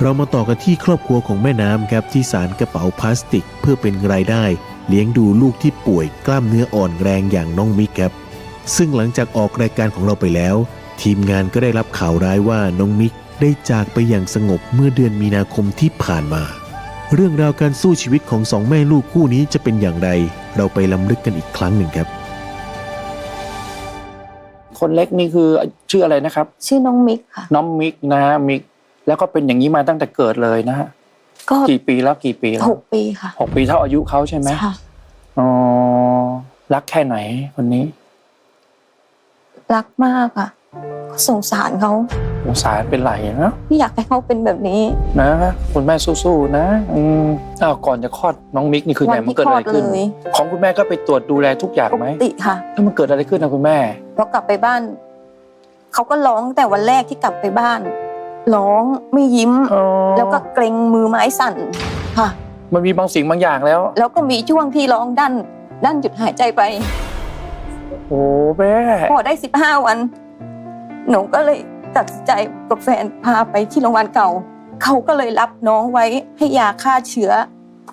เรามาต่อกันที่ครอบครัวของแม่น้ำครับที่สารกระเป๋าพลาสติก เพื่อเป็นรายได้ เลี้ยงดูลูกที่ป่วยกล้ามเนื้ออ่อนแรงอย่างน้องมิกครับ ซึ่งหลังจากออกรายการของเราไปแล้ว ทีมงานก็ได้รับข่าวร้ายว่าน้องมิกได้จากไปอย่างสงบเมื่อเดือนมีนาคมที่ผ่านมา เรื่องราวการสู้ชีวิตของสองแม่ลูกคู่นี้จะเป็นอย่างไร เราไปล้ำลึกกันอีกครั้งหนึ่งครับ คนเล็กนี่คือชื่ออะไรนะครับ ชื่อน้องมิกค่ะ น้องมิกนะฮะมิก แล้วก็เป็นอย่างนี้มาตั้งแต่เกิดเลยนะฮะก็กี่ปีแล้วกี่ปีแล้วหกปีค่ะหกปีเท่าอายุเขาใช่ไหมค่ะอ๋อรักแค่ไหนคนนี้ รักมากค่ะสงสารเขาสงสารเป็นไรนะไม่อยากให้เขาเป็นแบบนี้ นะคุณแม่สู้ๆนะอืมอ้าวก่อนจะคลอดน้องมิกนี่คือไหนวันมันที่เกิดอะไรขึ้นคลอดเลยของคุณแม่ก็ไปตรวจดูแลทุกอย่างปไหมกติค่ะแล้วมันเกิดอะไรขึ้นนะคุณแม่พอกลับไปบ้านเขาก็ร้องแต่วันแรกที่กลับไปบ้าน ร้องไม่ยิ้ม อ๋อแล้วก็เกรงมือไม้สั่นค่ะ มันมีบางสิ่งบางอย่างแล้ว แล้วก็มีช่วงที่ร้องดันดันหยุดหายใจไป โอ้แม่พอได้สิบห้าวัน หนูก็เลยตัดสินใจกับแฟนพาไปที่โรงพยาบาลเก่า เขาก็เลยรับน้องไว้ให้ยาฆ่าเชื้อ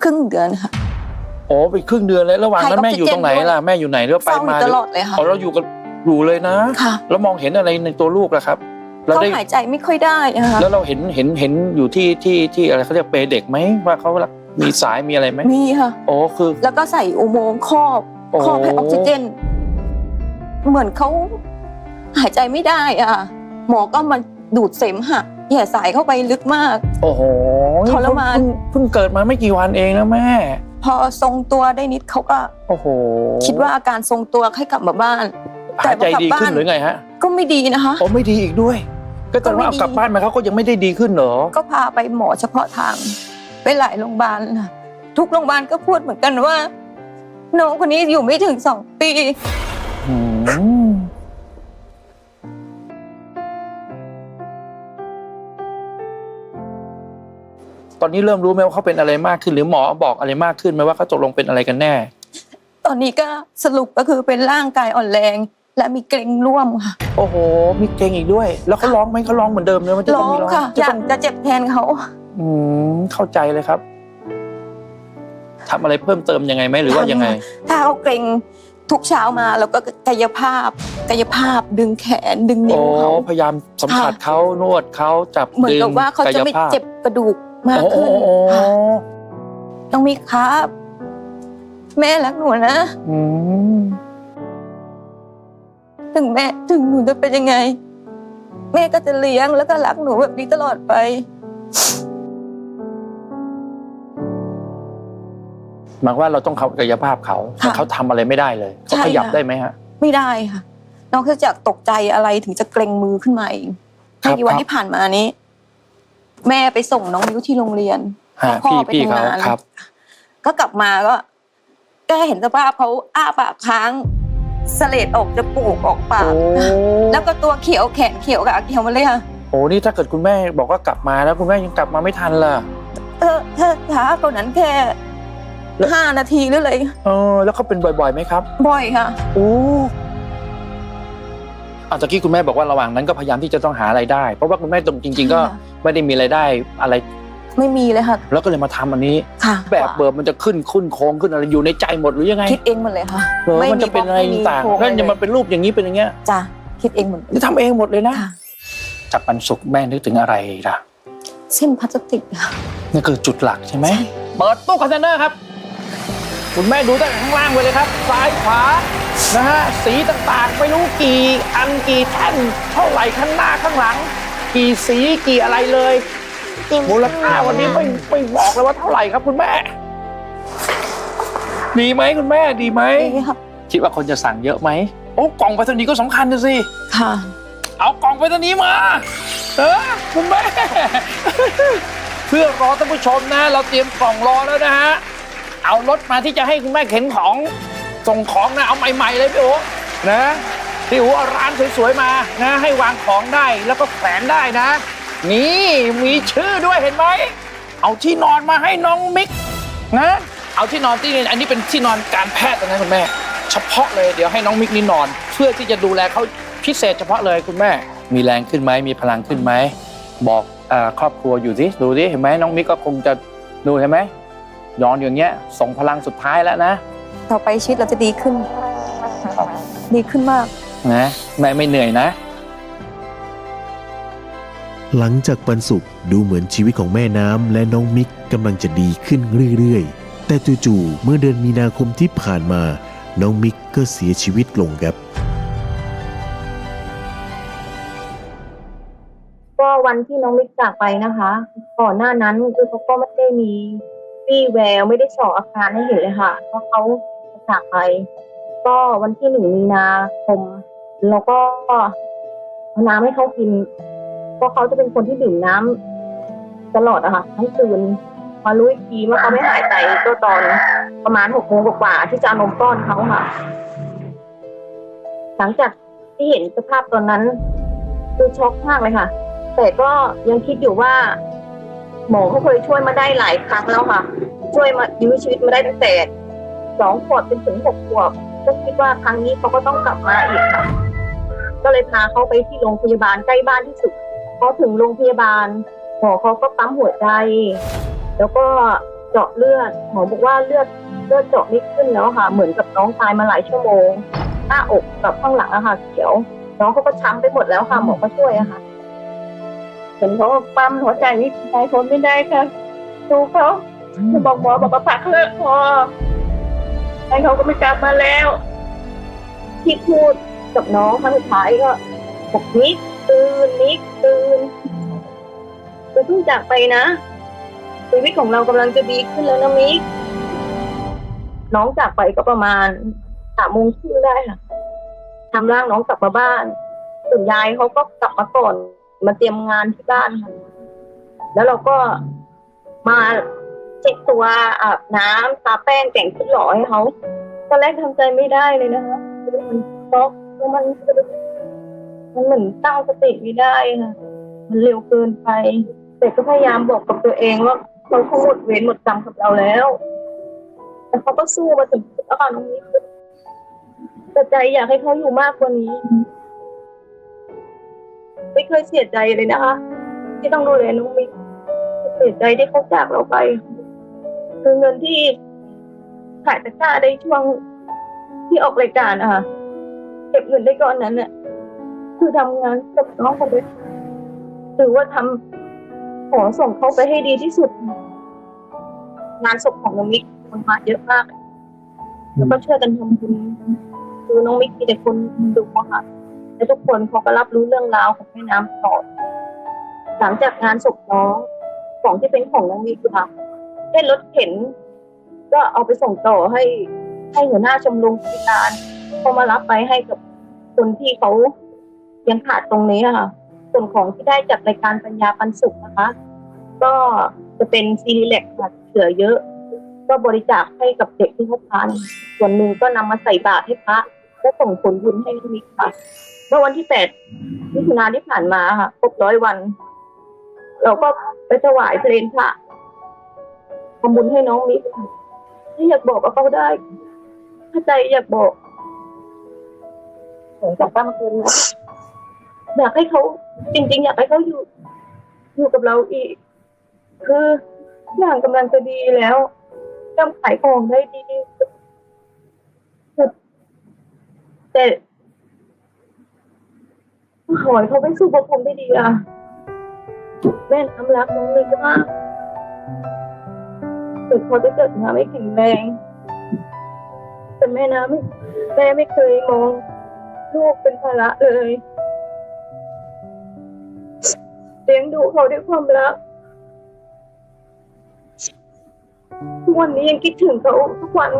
ครึ่งเดือนค่ะ โอ้ไปครึ่งเดือนเลยระหว่างนั้นให้แม่อยู่ตรงไหนออกซิเจนด้วย ล่ะแม่อยู่ไหนหรือว่าไปเฝ้าอยู่มาตลอดเลยค่ะ อ๋อเราอยู่กับอยู่เลยนะ ค่ะ แล้วมองเห็นอะไรในตัวลูกล่ะครับ เราเขาได้หายใจไม่ค่อยได้อะค่ะแล้วเราเห็นเห็นเห็นอยู่ที่ที่ที่อะไรเขาเรียกเปรย์เด็กไหมว่าเขามีสายมีอะไรไหมมีค่ะ โอ้คือ แล้วก็ใส่อุโมงค์ครอบโอ้ ครอบให้ออกซิเจน เหมือนเขาหายใจไม่ได้อะหมอก็มาดูดเสมหะแย่สายเข้าไปลึกมาก โอ้โหทรมาน เพิ่งเพิ่งเกิดมาไม่กี่วันเองนะแม่ พอทรงตัวได้นิดเขาก็ โอ้โหคิดว่าอาการทรงตัวให้กลับมาบ้านแต่ หายใจพอกลับดีขึ้นบ้านหรือไงฮะ ก็ไม่ดีนะคะโอ้ไม่ดีอีกด้วย ก็ตอนว่าก็ไม่เอาดีกลับบ้านมาเขาก็ยังไม่ได้ดีขึ้นเหรอ ก็พาไปหมอเฉพาะทาง ไปหลายโรงพยาบาลนะทุกโรงพยาบาลก็พูดเหมือนกันว่า น้องคนนี้อยู่ไม่ถึงสองปีอืมตอนนี้เริ่มรู้ไหมว่าเขาเป็นอะไรมากขึ้น หรือหมอบอกอะไรมากขึ้นไหมว่าเขาตกลงเป็นอะไรกันแน่ ตอนนี้ก็สรุปก็คือเป็นร่างกายอ่อนแรง และมีเกร็งร่วมค่ะโอ้โห มีเก่งอีกด้วย แล้วเขาร้องไหมเขาร้องเหมือนเดิมเลยมันจะร้ต้อองงมีร้องค่ะจะอยาต้กองจะเจ็บแทนเขาอืมเข้าใจเลยครับทำอะไรเพิ่มเติมยังไงไหมหรือว่ายังไง ถ้าเขาเกร็งทุกเช้ามาแล้วก็กายภาพ กายภาพดึงแขนดึงโอ้นิ้วเขา พยายามสัมผัสค่ะ เขานวดเขาจับเหมือนดึงกับว่าเขาจะไม่กยภพเจ็บกระดูกมากโอ้โอ้ขึ้นโอ้ค่ะต้องมีครับ แม่รักหนูนะ อืม ถึงแม่ถึงหนูจะเป็นยังไง แม่ก็จะเลี้ยงแล้วก็รักหนูแบบนี้ตลอดไป หมายว่าเราต้องเขากายภาพเขาค่ะแต่เขาทำอะไรไม่ได้เลยเขาใช่ขยับค่ะ ได้ไหมฮะ ไม่ได้ค่ะนอกจากตกใจอะไรถึงจะเกรงมือขึ้นมาเองครับไม่กี่วันครับที่ผ่านมานี้ แม่ไปส่งน้องมิ้วที่โรงเรียน ฮะพ่อพี่ไปพี่ทำเขางาน ครับ ก็กลับมาก็ ก็เห็นสภาพเขาอ้าปากค้าง เสลดออกจะปูกออกปากโอ้แล้วก็ตัวเขียวแขนเขียวกับเขียวมาเลยค่ะโหนี่ถ้าเกิดคุณแม่บอกว่ากลับมาแล้วคุณแม่ยังกลับมาไม่ทันล่ะเออถ้าช้ากว่านั้นแค่แล้วห้านาทีหรืออะไรเออแล้วเขาเป็นบ่อยๆไหมครับ บ่อยค่ะโอ้อาตะกี้คุณแม่บอกว่าระหว่างนั้นก็พยายามที่จะต้องหาไรายได้ เพราะว่าคุณแม่ตรงจริง ๆ ก็ค่ะไม่ได้มีรายได้อะไร ไม่มีเลยค่ะ แล้วก็เลยมาทำอันนี้ ค่ะแบบเบิร์มันจะขึ้นขึ้นโค้งขึ้นอะไรอยู่ในใจหมดหรือยังไงคิดเองหมดเลยค่ะเหรอมันจะเป็นอะไรบล็กม่มีต่างโครงๆแล้วอะไรจะมาเป็นรูปอย่างนี้เป็นอย่างเงี้ยจ้ะคิดเองหมดนี่ทำเองหมดเลยนะค่ะ จากปันสุขแม่นึกถึงอะไรล่ะเส้นพลาสติกค่ะ นี่คือจุดหลักใช่ไหมใช่ เปิดตู้คอนเทนเนอร์ครับ คุณแม่ดูตั้งแต่ข้างล่างไปเลยครับ ซ้ายขวานะฮะสีต่างๆไม่รู้กี่อันกี่แท่นเท่าไหร่ข้างหน้าข้างหลัง กี่สีกี่อะไรเลย มูลค่าวันนี้ไม่ไม่บอกเลยว่าเท่าไหร่ครับคุณแม่ ดีไหมคุณแม่ดีไหมนี่ค่ะคิดว่าคนจะสั่งเยอะไหมโอ้กล่องไปรษณีย์ก็สำคัญนะสิค่ะ เอากล่องไปรษณีย์มาเออคุณแม่ เพื่อรอท่านผู้ชมนะ เราเตรียมกล่องรอแล้วนะฮะเอารถมาที่จะให้คุณแม่เข็นของส่งของนะเอาใหม่ๆเลยพี่โอ๋นะพี่โอ๋เอาร้านสวยๆมานะ ให้วางของได้แล้วก็แขวนได้นะ นี่มีชื่อด้วยเห็นไหม เอาที่นอนมาให้น้องมิกนะ เอาที่นอนที่นี่อันนี้เป็นที่นอนการแพทย์นะคุณแม่ เฉพาะเลยเดี๋ยวให้น้องมิกนี่นอน เพื่อที่จะดูแลเขาพิเศษเฉพาะเลยคุณแม่ มีแรงขึ้นไหมมีพลังขึ้นไหม บอกเอ่อครอบครัวอยู่สิดูสิเห็นไหมน้องมิกก็คงจะดูเห็นไหมย้อนอย่างเงี้ยส่งพลังสุดท้ายแล้วนะต่อไปชีวิตเราจะดีขึ้น ดีขึ้นมากนะแม่ไม่เหนื่อยนะ หลังจากปันสุขดูเหมือนชีวิตของแม่น้ำและน้องมิกกำลังจะดีขึ้นเรื่อยๆ แต่จู่ๆเมื่อเดือนมีนาคมที่ผ่านมา น้องมิกก็เสียชีวิตลงครับ ก็วันที่น้องมิกจากไปนะคะ ก่อนหน้านั้นคือเขาก็ไม่ได้มีวี่แววไม่ได้ส่ออาการให้เห็นเลยค่ะว่าะเขาจากไป ก็วันที่หนึ่งมีนาคมเราก็น้ำให้เขากิน ราะเขาจะเป็นคนที่ดื่มน้ำตลอดอะค่ะทั้งคืนมารู้อีกทีว่าเขาไม่หายใจก็ตอนประมาณหกโมงกว่าๆที่จะเอานมป้อนเขาค่ะ หลังจากที่เห็นสภาพตอนนั้นคือช็อกมากเลยค่ะ แต่ก็ยังคิดอยู่ว่า หมอเขาเคยช่วยมาได้หลายครั้งแล้วค่ะ ช่วยมายื้อชีวิตมาได้ตั้งแต่สองขวบจนถึงหกขวบก็คิดว่าครั้งนี้เขาก็ต้องกลับมาอีกค่ะ ก็เลยพาเขาไปที่โรงพยาบาลใกล้บ้านที่สุด พอถึงโรงพยาบาล หมอเขาก็ปั๊มหัวใจ แล้วก็เจาะเลือด หมอบอกว่าเลือดเลือดเจาะไม่ขึ้นแล้วค่ะ เหมือนกับน้องตายมาหลายชั่วโมง หน้าอกกับข้างหลังอะค่ะ เขียว น้องเขาก็ช้ำไปหมดแล้วค่ะ หมอก็ช่วยอะค่ะ เห็นเขาปั๊มหัวใจนี่ใจทนไม่ได้ค่ะ ดูเขาจะบอกหมอบอกว่าพักเลิกพอให้เขาก็ไม่กลับมาแล้ว ที่พูดกับน้องครั้งสุดท้ายก็บอกนิกตื่นนิก ตื่นจะเพิ่งจากไปนะชีวิตของเรากำลังจะดีขึ้นแล้วนะมิกน้องจากไปก็ประมาณสามโมงครึ่งได้ค่ะทำร่างน้องกลับมาบ้านส่วนยายเขาก็กลับมาก่อน มาเตรียมงานที่บ้านค่ะแล้วเราก็มาเช็คตัวอาบน้ำทาแป้งแต่งชุดหล่อให้เขาตอนแรกทำใจไม่ได้เลยนะคะมันช็อกแล้วมันมันเหมือนตั้งสติไม่ได้ค่ะ มันเร็วเกินไป แต่ก็พยายามบอกกับตัวเองว่าเขาคงหมดเวรหมดกรรมกับเราแล้ว แต่เขาก็สู้มาถึงจุดอ่อนนี้แต่ใจอยากให้เขาอยู่มากกว่านี้ ไม่เคยเสียใจเลยนะคะ ที่ต้องดูแลน้องมิกเสียใจที่เขาจากเราไป คือเงินที่ขายตะกร้าได้ช่วงที่ออกรายการอะค่ะเก็บเงินได้ก้อนนั้นเนี่ยคือทำงานกับน้องคนเลย ถือว่าทำขอส่งเขาไปให้ดีที่สุด งานศพของน้องมิกคนมาเยอะมาก แล้วก็ช่วยกันทำบุญคือน้องมิกมีแต่คนดูอะค่ะและทุกคนเขาก็รับรู้เรื่องราวของแม่น้ำต่อหลังจากงานศพน้องของที่เป็นของน้องมิกค่ะได้รถเข็น ก็เอาไปส่งต่อให้ให้หัวหน้าชมรมพิการเขามารับไปให้กับคนที่เขายังขาดตรงนี้ค่ะ ส่วนของที่ได้จากรายการปัญญาปันสุขนะคะ ก็จะเป็นซีรีแลกค่ะเหลือเยอะ ก็บริจาคให้กับเด็กที่เขาทานส่วนหนึ่งก็นำมาใส่บาตรให้พระและส่งผลบุญให้น้องมิกค่ะเมื่อวันที่แปดมิถุนาที่ผ่านมาค่ะครบร้อยวัน เราก็ไปถวายเพลงพระทำบุญให้น้องมิกค่ะถ้าอยากบอกกับเขาได้ ถ้าใจอยากบอกเหมือนกับป้าเมื่อคืนนะอยากให้เขา จริงๆ อยากให้เขาอยู่ อยู่กับเราอีก คืออย่างกำลังจะดีแล้วกำขายของได้ดีสุดแต่ขอให้เขาไปสู่ภพภูมิที่ดีอะแม่น้ำรักน้องเลยมากถึงเขาจะเกิดมาไม่แข็งแรงแต่แม่น้ำแม่ไม่เคยมองลูกเป็นภาระเลย เลี้ยงดูเขาด้วยความรักทุกวันนี้ยังคิดถึงเขาทุกวัน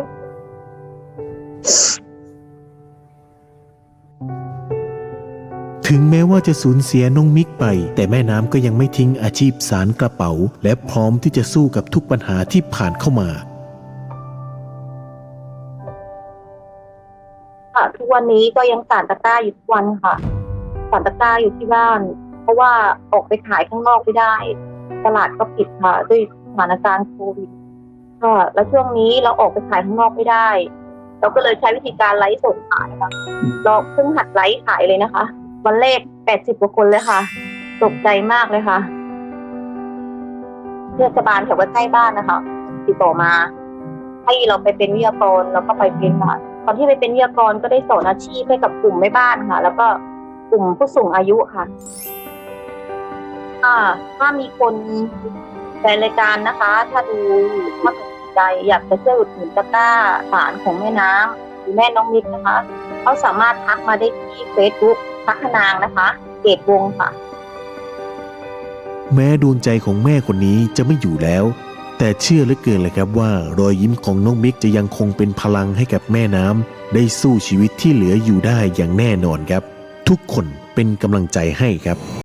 ถึงแม้ว่าจะสูญเสียน้องมิกไป แต่แม่น้ำก็ยังไม่ทิ้งอาชีพสารกระเป๋า และพร้อมที่จะสู้กับทุกปัญหาที่ผ่านเข้ามา ค่ะทุกวันนี้ก็ยังสานตะกร้าอยู่ทุกวันค่ะสานตะกร้าอยู่ที่บ้าน เพราะว่าออกไปขายข้างนอกไม่ได้ ตลาดก็ปิดค่ะด้วยสถานการณ์โควิดค่ะแล้วช่วงนี้เราออกไปขายข้างนอกไม่ได้ เราก็เลยใช้วิธีการไลฟ์สดขายค่ะเราเพิ่งหัดไลฟ์ขายเลยนะคะ วันแรกแปดสิบกว่าคนเลยค่ะตกใจมากเลยค่ะเทศบาลแถวใกล้บ้านนะคะ ติดต่อมา ให้เราไปเป็นวิทยากรแล้วก็ไปเป็นค่ะตอนที่ไปเป็นวิทยากรก็ได้สอนอาชีพให้กับกลุ่มแม่บ้านค่ะ แล้วก็กลุ่มผู้สูงอายุค่ะาถ้ามีคนแฟนรายการนะคะ ถ้าดูถ้าสนใจอยากจะช่วยอุดหนุนตะกร้าสารของแม่น้ำหรือแม่น้องมิกนะคะเขาสามารถทักมาได้ที่เฟซบุ๊กทักนางนะคะ เกตวงค่ะ แม้ดวงใจของแม่คนนี้จะไม่อยู่แล้ว แต่เชื่อเหลือเกินเลยครับว่า รอยยิ้มของน้องมิกจะยังคงเป็นพลังให้กับแม่น้ำได้สู้ชีวิตที่เหลืออยู่ได้อย่างแน่นอนครับ ทุกคนเป็นกำลังใจให้ครับ